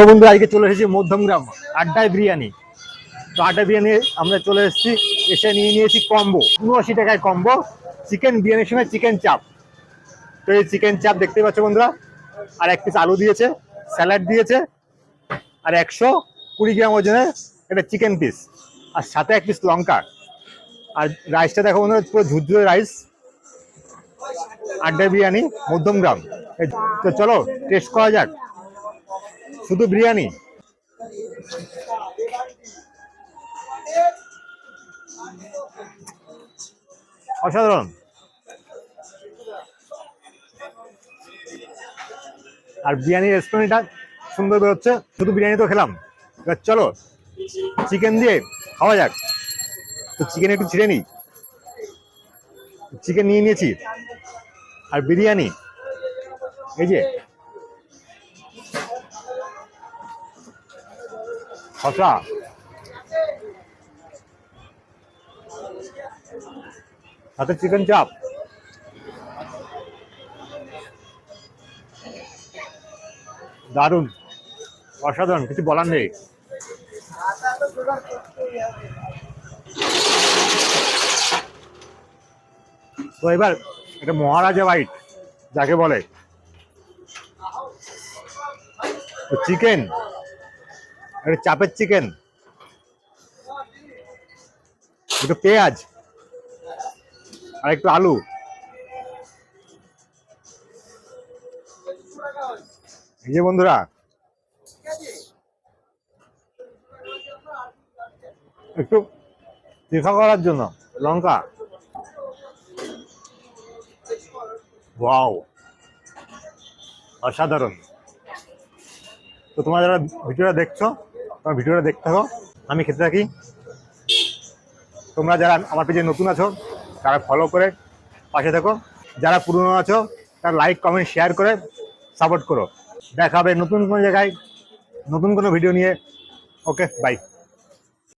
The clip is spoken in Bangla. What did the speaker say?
তো বন্ধু আজকে চলে এসেছি মধ্যমগ্রাম, আড্ডায় বিরিয়ানি। তো আড্ডা বিরিয়ানি আমরা চলে এসেছি, এসে নিয়ে নিয়েছি কম্বো, উনআশি টাকায় কম্বো, চিকেন বিরিয়ানির সঙ্গে চিকেন চাপ। তো এই চিকেন চাপ দেখতে পাচ্ছ বন্ধুরা, আর এক পিস আলু দিয়েছে, স্যালাড দিয়েছে, আর একশো কুড়ি গ্রাম ওজনের একটা চিকেন পিস আর সাথে এক পিস লঙ্কা। আর রাইসটা দেখো বন্ধুরা, পুরো ঝুরঝুরে রাইস আড্ডা বিরিয়ানি, মধ্যমগ্রাম। তো চলো টেস্ট করা যাক। শুধু বিরিয়ানি? অসাধারণ। আর বিরিয়ানির রেস্টুরেন্টটা সুন্দর বেরোচ্ছে। শুধু বিরিয়ানি তো খেলাম। এবার চলো, চিকেন দিয়ে খাওয়া যাক। তো চিকেন একটু ছিঁড়ে নিই। চিকেন নিয়ে নিয়েছি। আর বিরিয়ানি, এই যে শশা চিকেন চাপ দারুণ। অসাধারণ, কিছু বলার নেই। তো এবার এটা মহারাজা বাইট যাকে বলে। চিকেন এটা চাপের চিকেন। একটু পেঁয়াজ। আর একটু আলু। এই যে বন্ধুরা, একটু তীখা করার জন্য, লঙ্কা। অসাধারণ। তো তোমরা যারা ভিডিওটা দেখছ তোমার ভিডিওটা দেখতে থাকো, আমি খেতে থাকি। তোমরা যারা আমার পেজে নতুন আছো, তারা ফলো করে পাশে থাকো। যারা পুরনো আছো, তারা লাইক কমেন্ট শেয়ার করে সাপোর্ট করো। দেখাবে নতুন কোনো জায়গায়, নতুন কোনো ভিডিও নিয়ে। Okay bye